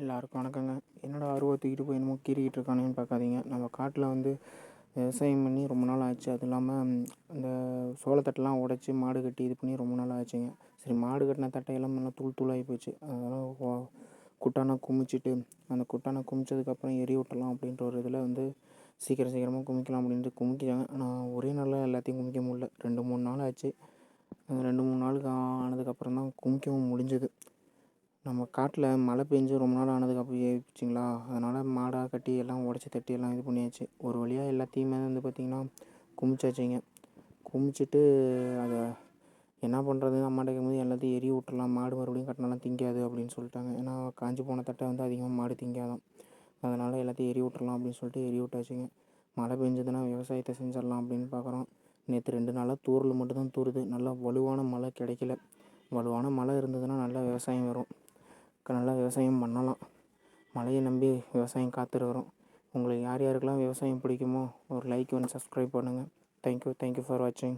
எல்லாருக்கும் வணக்கங்க. என்னடா அருவா தூக்கிட்டு போய் என்னமோ கீறிக்கிட்டு இருக்கானேன்னு பார்க்காதீங்க. நம்ம காட்டில் வந்து விவசாயம் பண்ணி ரொம்ப நாள் ஆச்சு. அது இல்லாமல் இந்த சோளத்தட்டெல்லாம் உடச்சி மாடு கட்டி இது பண்ணி ரொம்ப நாள் ஆச்சுங்க. சரி மாடு கட்டின தட்டையெல்லாம் நல்லா தூள் தூளாகி போச்சு. அதெல்லாம் குட்டானை குமிச்சிட்டு அந்த குட்டானை குமிச்சதுக்கப்புறம் எரி விட்டலாம் அப்படின்ற ஒரு இதில் வந்து சீக்கிரம் சீக்கிரமாக குமிக்கலாம் அப்படின்ட்டு குமிக்கிறாங்க. ஆனால் ஒரே நாளில் எல்லாத்தையும் குமிக்க முடியல. ரெண்டு மூணு நாள் ஆச்சு. ரெண்டு மூணு நாளுக்கு ஆனதுக்கப்புறம் தான் குமிக்கவும் முடிஞ்சது. நம்ம காட்டில் மழை பெஞ்சு ரொம்ப நாள் ஆனதுக்கு ஆனதுக்கப்புறம் ஏறிச்சிங்களா அதனால் மாடாக கட்டி எல்லாம் உடச்சி தட்டி எல்லாம் இது பண்ணியாச்சு. ஒரு வழியாக எல்லாத்தையுமே வந்து பார்த்திங்கன்னா குமிச்சாச்சுங்க. குமிச்சிட்டு அதை என்ன பண்ணுறது அம்மாட்ட கேட்கும்போது எல்லாத்தையும் எரிய விட்டுறலாம். மாடு மறுபடியும் கட்டினாலாம் திங்காது அப்படின்னு சொல்லிட்டாங்க. ஏன்னா காஞ்சி போன தட்டை வந்து அதிகமாக மாடு திங்காதான். அதனால் எல்லாத்தையும் எரிய விட்டுறலாம் அப்படின்னு சொல்லிட்டு எரிய விட்டாச்சுங்க. மழை பெஞ்சதுன்னா விவசாயத்தை செஞ்சிடலாம் அப்படின்னு பார்க்குறோம் நேற்று ரெண்டு நாளாக தூரில் மட்டும்தான் தூருது நல்லா வலுவான மழை கிடைக்கல. வலுவான மழை இருந்ததுன்னா நல்லா விவசாயம் வரும். நல்லா விவசாயம் பண்ணலாம். மழையை நம்பி விவசாயம் காத்திருக்கிறோம் உங்களுக்கு யார் யாருக்கெல்லாம் விவசாயம் பிடிக்குமோ ஒரு லைக் ஒன்று சப்ஸ்கிரைப் பண்ணுங்கள் தேங்க்யூ தேங்க்யூ ஃபார் வாட்சிங்